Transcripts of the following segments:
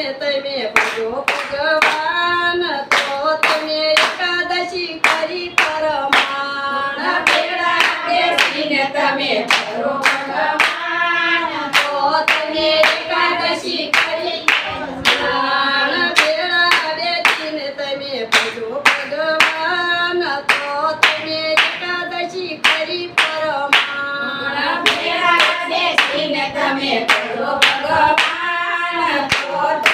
તમે તમે ભજો ભગવાન તો તમે એકાદશી કરી પરમાણ. બેડા બેસીને તમે કરો ભગવાન તો તમે એકાદશી કરી પરમાણ. બેડા બેસીને તમે ભજો ભગવાન. તો તમે એકાદશી કરી પરમાણ. બેડા બેસીને તમે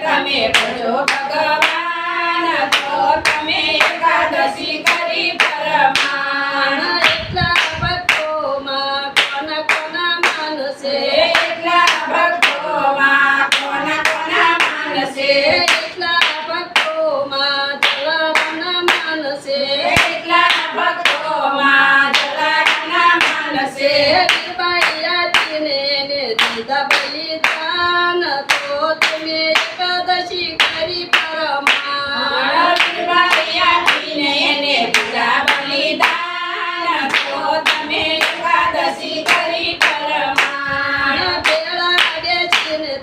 તમે ભજો ભગવાન તો તમે એકાદશી કરી પરમાણ.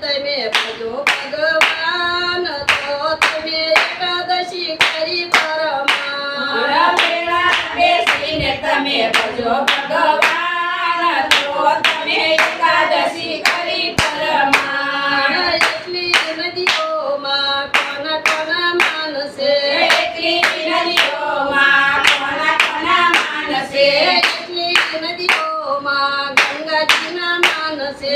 તમે ભજો ભગવાન તો તમે એકાદશી કરી પરમા બેસીને તમે ભજો ભગવાન તો તમે એકાદશી કરી પરમા એટલી નદીઓમાં કોણ માનસે? એટલી નદીઓમાં કોણ કોણ માનસે? એટલી નદીઓમાં ગંગાજીના માનસે?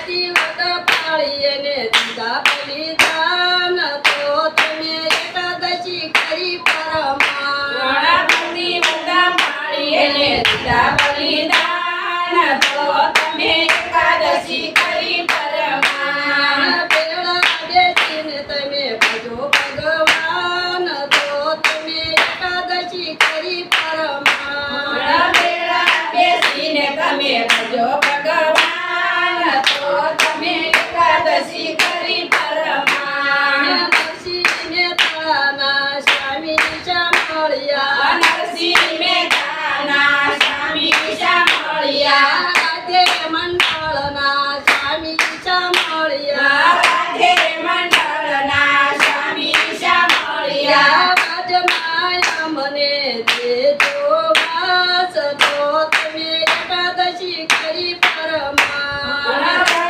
મારી પરમા પતિ બધા મારી એને દીધા બલિદાન તો તમે એકાદશી કરી કનૈયા વાજમાયા મને દેજો વાસ તો તમે એકાદશી કરી પરમા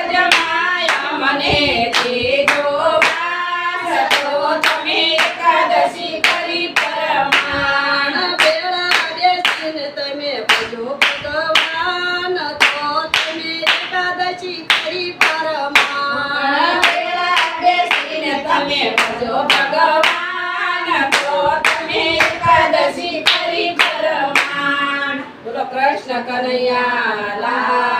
રજમાયા મને દેજો વાસ તો તમે એકાદશી કરી પરમાણ બેડા બેસીને તમે ભજો ભગવાન તો તમે એકાદશી કરી પરમા વેળા બેસીને તમે ભજો ભગવાન. કૃષ્ણ કનૈયા